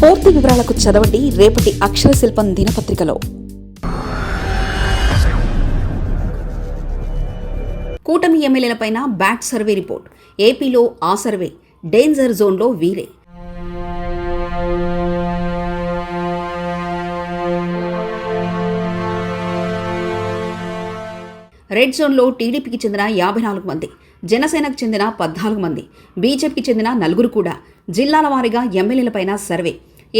పూర్తి వివరాలకు చదవండి రేపటి అక్షర శిల్పం దినపత్రికలో. కూటమి ఎమ్మెల్యేలపైన బ్యాట్ సర్వే రిపోర్ట్. ఏపీలో ఆ సర్వే డేంజర్ జోన్లో వీరే. రెడ్ జోన్లో టీడీపీకి చెందిన యాభై నాలుగు మంది. జనసేనకు చెందిన పద్నాలుగు మంది బీజేపీకి చెందిన నలుగురు కూడా జిల్లాల వారీగా ఎమ్మెల్యేలపైన సర్వే.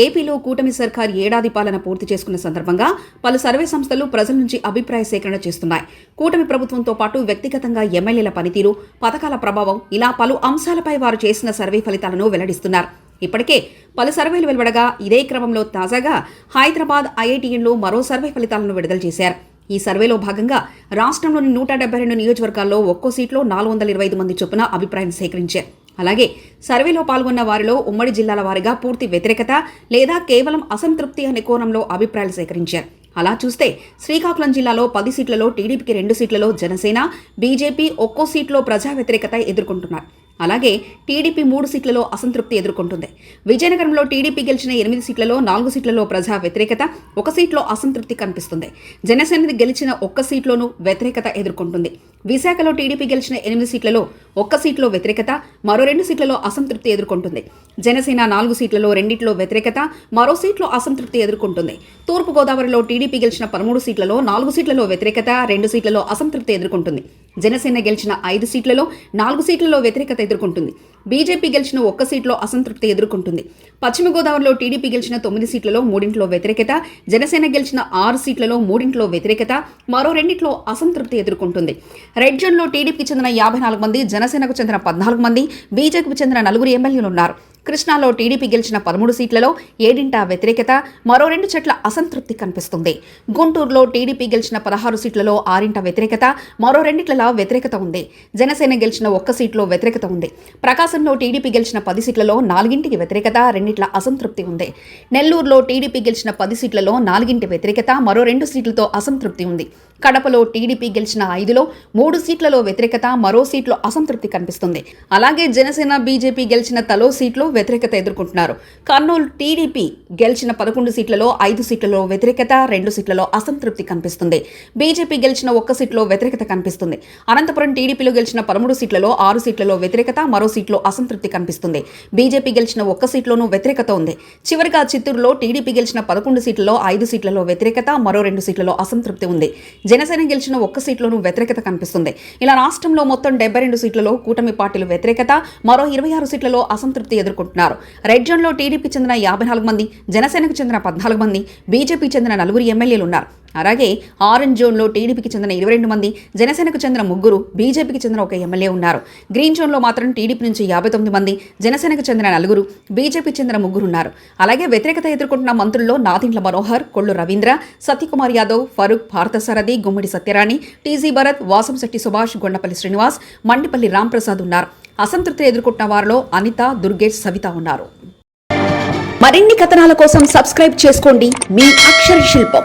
ఏపీలో కూటమి సర్కార్ ఏడాది పాలన పూర్తి చేసుకున్న సందర్భంగా పలు సర్వే సంస్థలు ప్రజల నుంచి అభిప్రాయ సేకరణ చేస్తున్నాయి. కూటమి ప్రభుత్వంతో పాటు వ్యక్తిగతంగా ఎమ్మెల్యేల పనితీరు పథకాల ప్రభావం ఇలా పలు అంశాలపై వారు చేసిన సర్వే ఫలితాలను వెల్లడిస్తున్నారు. ఇప్పటికే పలు సర్వేలు వెలువడగా ఇదే క్రమంలో తాజాగా హైదరాబాద్ ఐఐటీఎన్లో మరో సర్వే ఫలితాలను విడుదల చేశారు. ఈ సర్వేలో భాగంగా రాష్ట్రంలోని నూట డెబ్బై రెండు నియోజకవర్గాల్లో ఒక్కో సీట్లో నాలుగు వందల ఇరవై ఐదు మంది చొప్పున అభిప్రాయం సేకరించారు. అలాగే సర్వేలో పాల్గొన్న వారిలో ఉమ్మడి జిల్లాల వారిగా పూర్తి వ్యతిరేకత లేదా కేవలం అసంతృప్తి అనే కోణంలో అభిప్రాయాలు సేకరించారు. అలా చూస్తే శ్రీకాకుళం జిల్లాలో పది సీట్లలో టీడీపీకి రెండు సీట్లలో జనసేన బీజేపీ ఒక్కో సీట్లో ప్రజా వ్యతిరేకత ఎదుర్కొంటున్నారు. అలాగే టీడీపీ మూడు సీట్లలో అసంతృప్తి ఎదుర్కొంటుంది. విజయనగరంలో టీడీపీ గెలిచిన ఎనిమిది సీట్లలో నాలుగు సీట్లలో ప్రజా వ్యతిరేకత ఒక సీట్లో అసంతృప్తి కనిపిస్తుంది. జనసేనది గెలిచిన ఒక్క సీట్లోనూ వ్యతిరేకత ఎదుర్కొంటుంది. విశాఖలో టీడీపీ గెలిచిన ఎనిమిది సీట్లలో ఒక్క సీట్లో వ్యతిరేకత మరో రెండు సీట్లలో అసంతృప్తి ఎదుర్కొంటుంది. జనసేన నాలుగు సీట్లలో రెండిట్లో వ్యతిరేకత మరో సీట్లో అసంతృప్తి ఎదుర్కొంటుంది. తూర్పుగోదావరిలో టీడీపీ గెలిచిన పదమూడు సీట్లలో నాలుగు సీట్లలో వ్యతిరేకత రెండు సీట్లలో అసంతృప్తి ఎదుర్కొంటుంది. జనసేన గెలిచిన ఐదు సీట్లలో నాలుగు సీట్లలో వ్యతిరేకత ఎదుర్కొంటుంది. బీజేపీ గెలిచిన ఒక్క సీట్లో అసంతృప్తి ఎదుర్కొంటుంది. పశ్చిమ గోదావరిలో టీడీపీ గెలిచిన తొమ్మిది సీట్లలో మూడింట్లో వ్యతిరేకత జనసేన గెలిచిన ఆరు సీట్లలో మూడింట్లో వ్యతిరేకత మరో రెండిట్లో అసంతృప్తి ఎదుర్కొంటుంది. రెడ్ జోన్లో టీడీపీకి చెందిన యాభై నాలుగు మంది జనసేనకు చెందిన పద్నాలుగు మంది బీజేపీకి చెందిన నలుగురు ఎమ్మెల్యేలు ఉన్నారు. కృష్ణాలో టీడీపీ గెలిచిన పదమూడు సీట్లలో ఏడింట వ్యతిరేకత మరో రెండు చెట్ల అసంతృప్తి కనిపిస్తుంది. గుంటూరులో టీడీపీ గెలిచిన పదహారు సీట్లలో ఆరింట వ్యతిరేకత మరో రెండిట్లలో వ్యతిరేకత ఉంది. జనసేన గెలిచిన ఒక్క సీట్లో వ్యతిరేకత ఉంది. ప్రకాశంలో టీడీపీ గెలిచిన పది సీట్లలో నాలుగింటికి వ్యతిరేకత రెండిట్ల అసంతృప్తి ఉంది. నెల్లూరులో టీడీపీ గెలిచిన పది సీట్లలో నాలుగింటి వ్యతిరేకత మరో రెండు సీట్లతో అసంతృప్తి ఉంది. కడపలో టీడీపీ గెలిచిన ఐదులో మూడు సీట్లలో వ్యతిరేకత మరో సీట్లో అసంతృప్తి కనిపిస్తుంది. అలాగే జనసేన బీజేపీ గెలిచిన తలో సీట్లో వ్యతిరేకత ఎదుర్కొంటున్నారు. కర్నూలు టీడీపీ గెలిచిన పదకొండు సీట్లలో ఐదు సీట్లలో వ్యతిరేకత రెండు సీట్లలో అసంతృప్తి కనిపిస్తుంది. బీజేపీ గెలిచిన ఒక్క సీట్లో వ్యతిరేకత కనిపిస్తుంది. అనంతపురం టీడీపీలో గెలిచిన పదమూడు సీట్లలో ఆరు సీట్లలో వ్యతిరేకత మరో సీట్లో అసంతృప్తి కనిపిస్తుంది. బీజేపీ గెలిచిన ఒక్క సీట్లోనూ వ్యతిరేకత ఉంది. చివరిగా చిత్తూరులో టీడీపీ గెలిచిన పదకొండు సీట్లలో ఐదు సీట్లలో వ్యతిరేకత మరో రెండు సీట్లలో అసంతృప్తి ఉంది. జనసేన గెలిచిన ఒక్క సీట్లోనూ వ్యతిరేకత కనిపిస్తుంది. ఇలా రాష్ట్రంలో మొత్తం డెబ్బై రెండు సీట్లలో కూటమి పార్టీలు వ్యతిరేకత మరో ఇరవై ఆరు సీట్లలో అసంతృప్తి ఎదుర్కొంటున్నారు. రెడ్ జోన్లో టీడీపీ చెందిన యాభై నాలుగు మంది జనసేనకు చెందిన పద్నాలుగు మంది బీజేపీ చెందిన నలుగురు ఎమ్మెల్యేలు ఉన్నారు అలాగే ఆరెంజ్ జోన్లో టీడీపీకి చెందిన ఇరవై రెండు మంది జనసేనకు చెందిన ముగ్గురు బీజేపీకి చెందిన ఒక ఎమ్మెల్యే ఉన్నారు. గ్రీన్ జోన్లో మాత్రం టీడీపీ నుంచి యాభై తొమ్మిది మంది జనసేనకు చెందిన నలుగురు బీజేపీ చెందిన ముగ్గురు ఉన్నారు. అలాగే వ్యతిరేకత ఎదుర్కొంటున్న మంత్రుల్లో నాదింట్ల మనోహర్ కొల్లు రవీంద్ర సత్యకుమార్ యాదవ్ ఫరూక్ భారతసారథి గుమ్మడి సత్యరాణి టీజీ భరత్ వాసంశెట్టి సుభాష్ గొండపల్లి శ్రీనివాస్ మండిపల్లి రాంప్రసాద్ ఉన్నారు. అసంతృప్తి ఎదుర్కొంటున్న వారిలో అనిత దుర్గేష్ సవిత ఉన్నారు. మరిన్ని కథనాల కోసం సబ్స్క్రైబ్ చేసుకోండి. మీ అక్షర శిల్పం.